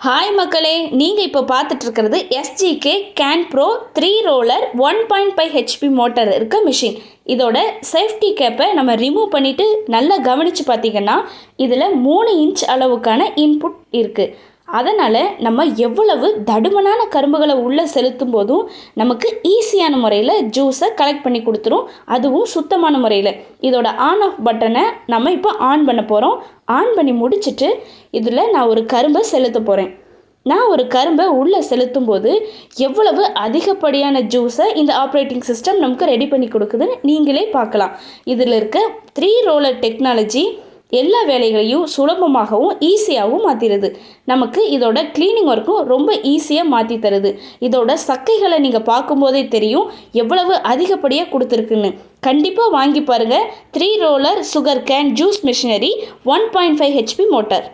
Hi மக்களே. நீங்கள் இப்போ பார்த்துட்டு இருக்கிறது SGK can pro three roller one point five HP motor இருக்க மிஷின் இதோட சேஃப்டி கேப்பை நம்ம ரிமூவ் பண்ணிவிட்டு நல்லா கவனித்து பார்த்தீங்கன்னா இதில் மூணு இன்ச் அளவுக்கான இன்புட் இருக்குது அதனால் நம்ம எவ்வளவு தடுமனான கரும்புகளை உள்ளே செலுத்தும் போதும் நமக்கு ஈஸியான முறையில் ஜூஸை கலெக்ட் பண்ணி கொடுத்துரும். அதுவும் சுத்தமான முறையில். இதோட ஆன் ஆஃப் பட்டனை நம்ம இப்போ ஆன் பண்ண போகிறோம் ஆன் பண்ணி முடிச்சிட்டு இதில் நான் ஒரு கரும்பை செலுத்த போகிறேன் நான் ஒரு கரும்பை உள்ளே செலுத்தும் போது எவ்வளவு அதிகப்படியான ஜூஸை இந்த ஆப்ரேட்டிங் சிஸ்டம் நமக்கு ரெடி பண்ணி கொடுக்குதுன்னு நீங்களே பார்க்கலாம். இதில் இருக்க த்ரீ ரோலர் டெக்னாலஜி எல்லா வேலைகளையும் சுலபமாகவும் ஈஸியாகவும் மாற்றிடுது நமக்கு இதோட க்ளீனிங் ஒர்க்கும் ரொம்ப ஈஸியாக மாற்றி தருது. இதோட சக்கைகளை நீங்கள் பார்க்கும்போதே தெரியும் எவ்வளவு அதிகப்படியாக கொடுத்துருக்குன்னு. கண்டிப்பாக வாங்கி பாருங்கள் three roller sugar cane juice machinery one point five HP motor